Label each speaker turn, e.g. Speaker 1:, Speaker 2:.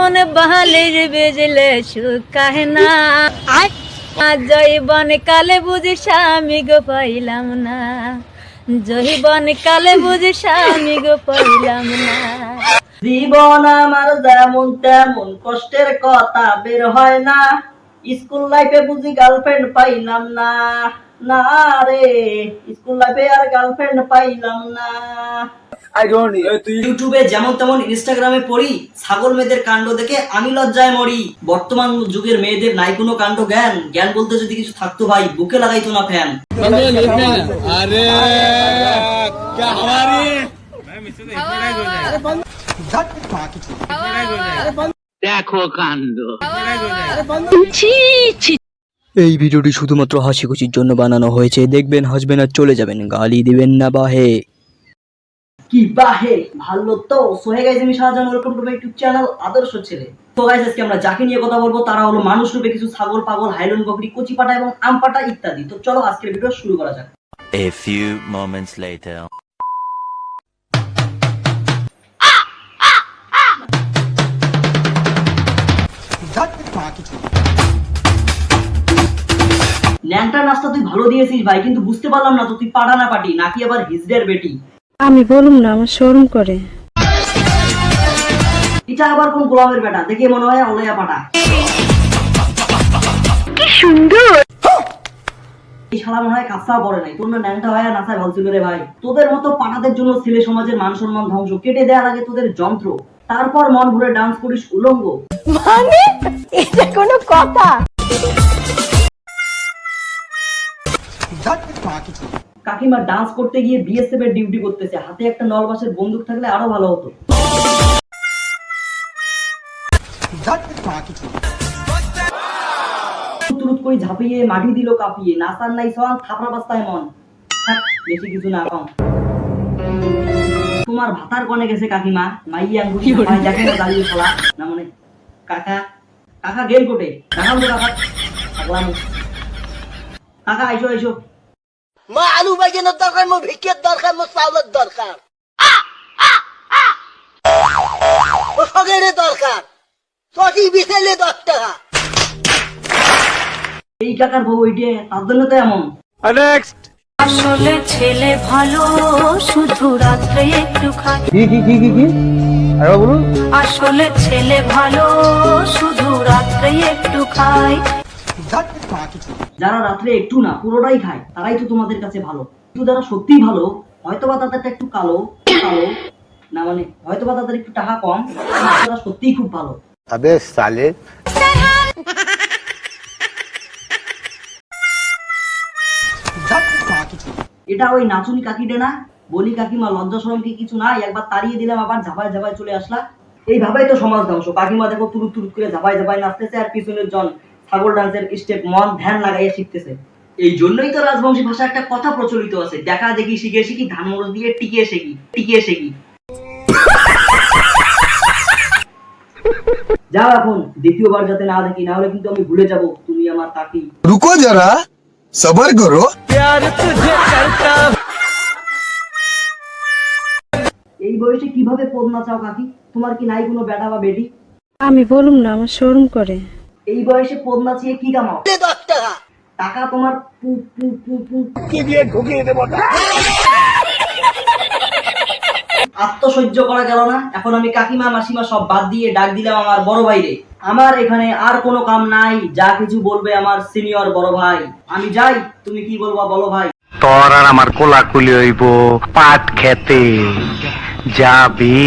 Speaker 1: মন বাহালির বেজলে শুকায় না। জৈবন কালে বুঝি স্বামী গো পাইলাম না। জৈবন কালে বুঝি স্বামী গো পাইলাম না।
Speaker 2: জীবন আমার যেমন তেমন কষ্টের কথা বের হয় না। স্কুল লাইফে বুঝি গার্লফ্রেন্ড পাইলাম না। না রে স্কুল লাইফে আর গার্লফ্রেন্ড পাইলাম না। আই ডোন্ট ইউটিউবে যেমন তেমন ইনস্টাগ্রামে পড়ি ছাগল মেয়েদের কাণ্ড দেখে আমি লজ্জায় মরি। বর্তমান যুগের মেয়েদের নাই কোনো কাণ্ড জ্ঞান। জ্ঞান বলতে যদি কিছু থাকতো ভাই বুকে লাগাইতো না ফ্যান
Speaker 3: আরে
Speaker 4: দেখো কাণ্ড।
Speaker 5: এই ভিডিওটি শুধুমাত্র হাসি খুশির জন্য বানানো হয়েছে। দেখবেন হাসবেন আর চলে যাবেন। গালি দিবেন না বা হে
Speaker 2: কি বাহে? ভালো তো। সো হে গাইস আমি Shahjahan welcome to my YouTube channel আদর্শ ছেলে। তো গাইস আজকে আমরা যাকে নিয়ে কথা বলব তারা হলো মানুষ রূপে কিছু ছাগল পাগল হাইলন বকরি কচি পাটা এবং আম পাটা ইত্যাদি। তো চলো আজকের ভিডিও শুরু করা যাক।
Speaker 6: A few moments later.
Speaker 2: ন্যাংটা নাস্তা তুই ভালো দিয়েছিস ভাই কিন্তু বুঝতে পারলাম না তো তুই পাটা না পাটি নাকি আবার হিজড়ের বেটি?
Speaker 1: আমি বলুম না আমার শরম করে।
Speaker 2: এটা আবার কোন গোলামের বেটা? দেখে মনে হয় অলয়া পাটা। এই শালা মনে হয় কাঁচা পড়ে নাই। তোর না ন্যাংটা হয় নাচায় ভালছিল রে ভাই। তোদের মতো পাটাদের জন্য ছেলে সমাজের মান সম্মান ধ্বংস। কেটে দেওয়ার আগে তোদের যন্ত্র। তারপর মন ভরে ডান্স করিস উলঙ্গ। কাকিমা ডান্স করতে গিয়ে বিএসএফ এর ডিউটি করতেছে। হাতে একটা নলবাসের বন্দুক থাকলে আরও ভালো হতো। তুরুত করে ঝাঁপিয়ে মাটি দিল কাঁপিয়ে। নাসার নাই থাপড়া বাস্তায় মন। বেশি কিছু না কম। তোমার ভাতার কনে গেছে কাকিমা। মাইয়া আঙ্গুলি মাই দেখে না দাঁড়িয়ে না মানে কাকা কাকা গেল কোটে? কাকা কাকা। থাকলাম কাকা আইসো আইসো।
Speaker 7: মা আলু বাইগেনের দরকার মো ভিক্ষের দরকার মো চাউলের দরকার। ও সগেরে দরকার। সঠিক বিছাইলে দশ টাকা।
Speaker 2: এই কাকার বউ ওইটে তার জন্য তো এমন
Speaker 1: আসলে ছেলে ভালো শুধু রাত্রে একটু খায়। আসলে ছেলে ভালো শুধু রাত্রে একটু খায়।
Speaker 2: যারা রাত্রে একটু না পুরোটাই খায় তারাই তো তোমাদের কাছে ভালো। কিন্তু যারা সত্যি ভালো হয়তো বা তাদেরটা একটু কালো কালো না মানে হয়তো বা তাদের একটু টাকা কম তারা সত্যি খুব ভালো।
Speaker 3: আবে সালে।
Speaker 2: এটা ওই নাচুনি কাকিডে না? বলি কাকিমা লজ্জা সরম কি কিছু নাই? একবার তাড়িয়ে দিলাম আবার ঝাপায় ঝাপায় চলে আসলা। এইভাবেই তো সমাজ ধ্বংস। কাকিমা দেখো তুরুত তুরুত করে ঝাপায় ঝাপায় নাচতেছে আর পিছনের জন। ফাগল ডান্সের স্টেপ মন ধ্যান লাগাইয়া শিখতেছে। এই জন্যই তো রাজবংশী ভাষা একটা কথা প্রচলিত আছে দেখা দেখি শিখে শিখি ধান দিয়ে টিকিয়ে শেখি টিকিয়ে শেখি। যাও এখন দ্বিতীয়বার যাতে না দেখি না হলে কিন্তু আমি ভুলে যাব তুমি আমার তাকি
Speaker 8: রুকো যারা সবার করো।
Speaker 2: এই বয়সে কীভাবে পদ নাচাও কাকি? তোমার কি নাই কোনো বেটা বা বেটি?
Speaker 1: আমি বলুম না আমার শোরুম করে।
Speaker 2: এই বয়সে পদ নাচিয়ে কি কামাও
Speaker 7: টাকা।
Speaker 2: টাকা তোমার পু পু পু পু। আত্মসহ্য করা গেল না। এখন আমি কাকিমা মাসিমা সব বাদ দিয়ে ডাক দিলাম আমার বড় ভাইরে। আমার এখানে আর কোনো কাম নাই। যা কিছু বলবে আমার সিনিয়র বড় ভাই। আমি যাই তুমি কি বলবা বলো ভাই।
Speaker 4: তোর আর আমার কোলাকুলি হইব পাট খেতে যাবি।